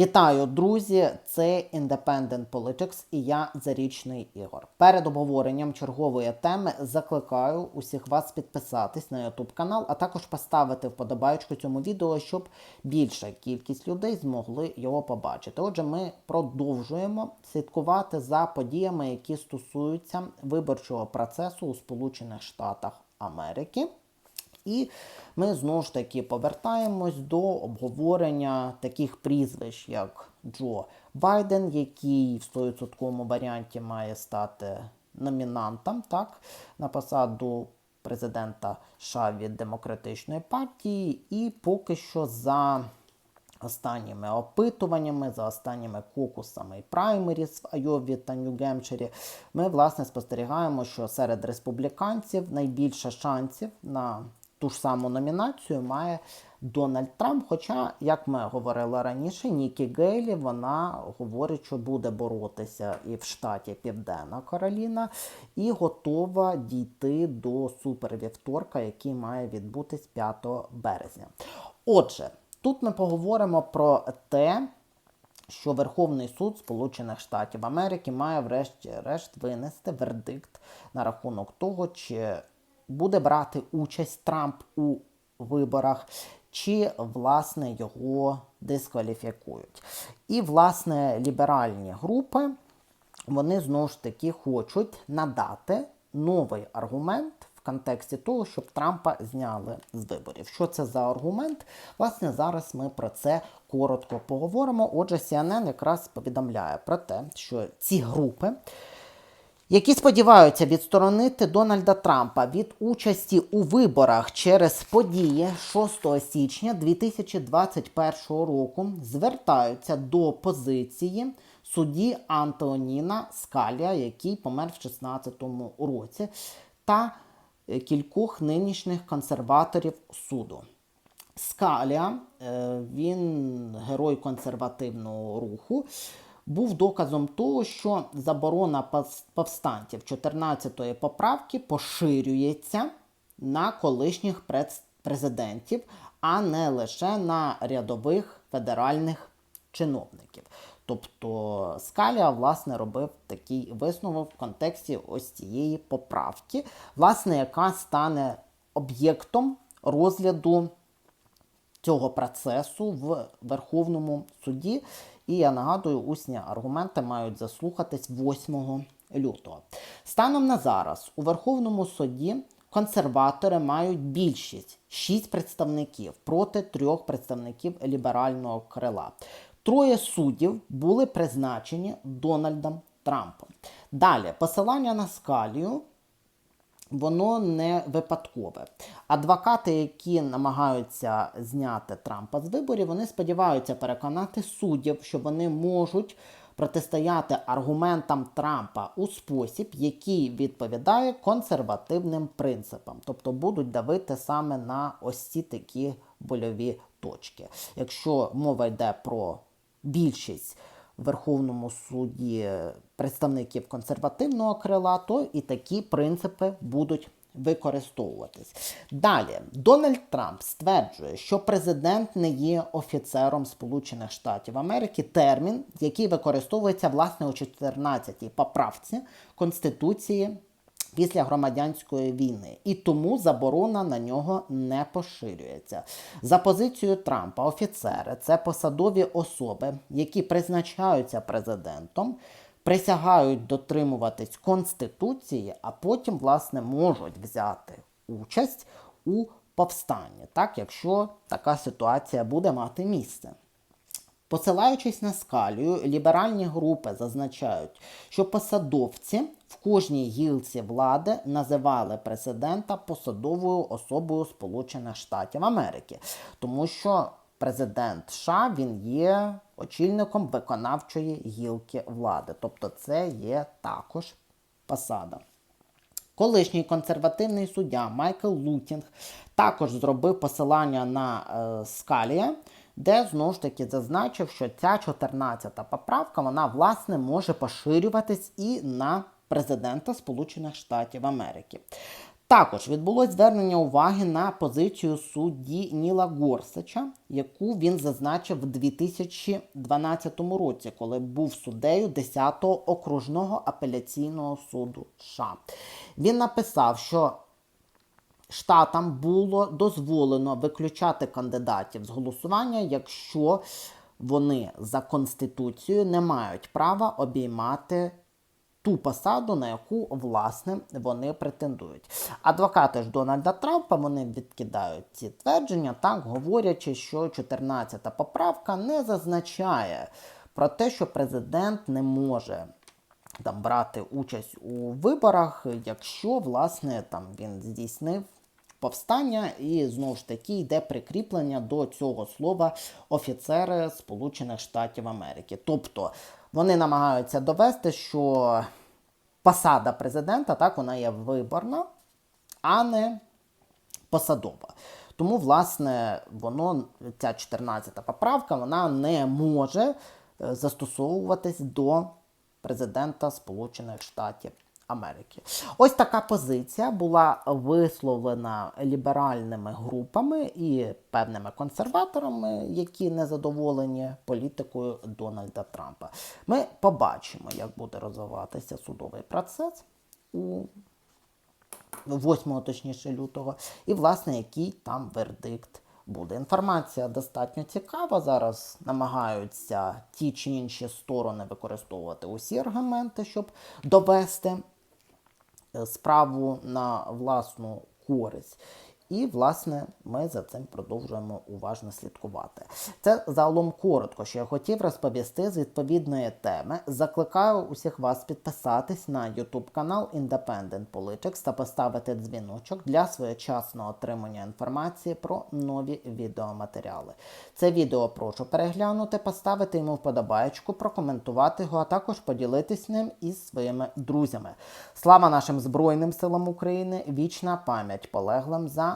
Вітаю, друзі! Це Independent Politics і я Зарічний Ігор. Перед обговоренням чергової теми закликаю усіх вас підписатись на YouTube канал, а також поставити вподобайку цьому відео, щоб більша кількість людей змогли його побачити. Отже, ми продовжуємо слідкувати за подіями, які стосуються виборчого процесу у Сполучених Штатах Америки. І ми знову ж таки повертаємось до обговорення таких прізвищ, як Джо Байден, який в 100% варіанті має стати номінантом так, на посаду президента США від демократичної партії, і поки що за останніми опитуваннями, за останніми кокусами і праймеріс в Айові та Нью-Гемпширі, ми власне спостерігаємо, що серед республіканців найбільше шансів на ту ж саму номінацію має Дональд Трамп. Хоча, як ми говорили раніше, Нікі Гейлі вона говорить, що буде боротися і в штаті Південна Кароліна, і готова дійти до супервівторка, який має відбутись 5 березня. Отже, тут ми поговоримо про те. Що Верховний суд Сполучених Штатів Америки має врешті-решт винести вердикт на рахунок того, чи буде брати участь Трамп у виборах, чи, власне, його дискваліфікують. І, власне, ліберальні групи, вони знову ж таки хочуть надати новий аргумент. В контексті того, щоб Трампа зняли з виборів. Що це за аргумент? Власне, зараз ми про це коротко поговоримо. Отже, CNN якраз повідомляє про те, що ці групи які сподіваються відсторонити Дональда Трампа від участі у виборах через події 6 січня 2021 року, звертаються до позиції судді Антоніна Скалія, який помер в 2016 році, та кількох нинішніх консерваторів суду. Скалія, е, він герой консервативного руху був доказом того, що заборона повстанців 14-ї поправки поширюється на колишніх президентів, а не лише на рядових федеральних чиновників. Тобто Скалія, власне, робив такий висновок в контексті ось цієї поправки, власне, яка стане об'єктом розгляду цього процесу в Верховному суді. І я нагадую, усні аргументи мають заслухатись 8 лютого. Станом на зараз у Верховному суді консерватори мають більшість 6 представників проти трьох представників ліберального крила. Троє суддів були призначені Дональдом Трампом. Далі посилання на скалію воно не випадкове. Адвокати, які намагаються зняти Трампа з виборів, вони сподіваються переконати суддів, що вони можуть протистояти аргументам Трампа у спосіб, який відповідає консервативним принципам, тобто будуть давити саме на ось ці такі больові точки. Якщо мова йде про більшість. Верховному суді представників консервативного крила, то і такі принципи будуть використовуватись. Далі Дональд Трамп стверджує, що президент не є офіцером Сполучених Штатів Америки, термін, який використовується власне у 14-й поправці Конституції після громадянської війни, і тому заборона на нього не поширюється. За позицією Трампа, офіцери це посадові особи, які призначаються президентом. Присягають дотримуватись Конституції, а потім, власне, можуть взяти участь у повстанні, так, якщо така ситуація буде мати місце. Посилаючись на скалію, ліберальні групи зазначають, що посадовці в кожній гілці влади називали президента посадовою особою Сполучених Штатів Америки, тому що президент США він є очільником виконавчої гілки влади, тобто це є також посада. Колишній консервативний суддя Майкл Лутінг також зробив посилання на е, Скалія де знову ж таки зазначив, що ця 14-та поправка вона власне може поширюватись і на президента Сполучених Штатів Америки. Також відбулось звернення уваги на позицію судді Ніла Горсача, яку він зазначив в 2012 році, коли був суддею 10-го окружного апеляційного суду США. Він написав, що штатам було дозволено виключати кандидатів з голосування, якщо вони за конституцією не мають права обіймати ту посаду, на яку власне вони претендують. Адвокати ж Дональда Трампа вони відкидають ці твердження, так говорячи, що 14-та поправка не зазначає про те, що президент не може там брати участь у виборах, якщо власне там він здійснив повстання, і знову ж таки йде прикріплення до цього слова офіцери Сполучених Штатів Америки. Тобто вони намагаються довести, що посада президента так вона є виборна, а не посадова. Тому, власне, воно, ця 14-та поправка, вона не може е, застосовуватись до президента Сполучених Штатів Америки. Ось така позиція була висловлена ліберальними групами і певними консерваторами, які не задоволені політикою Дональда Трампа. Ми побачимо, як буде розвиватися судовий процес у 8 точніше лютого, і власне який там вердикт буде. Інформація достатньо цікава. Зараз намагаються ті чи інші сторони використовувати усі аргументи, щоб довести е, справу на власну користь. І, власне, ми за цим продовжуємо уважно слідкувати. Це загалом коротко, що я хотів розповісти з відповідної теми. Закликаю усіх вас підписатись на YouTube канал Independent Politics та поставити дзвіночок для своєчасного отримання інформації про нові відеоматеріали. Це відео прошу переглянути, поставити йому вподобаєчку, прокоментувати його, а також поділитись ним із своїми друзями. Слава нашим Збройним силам України! Вічна пам'ять полеглим за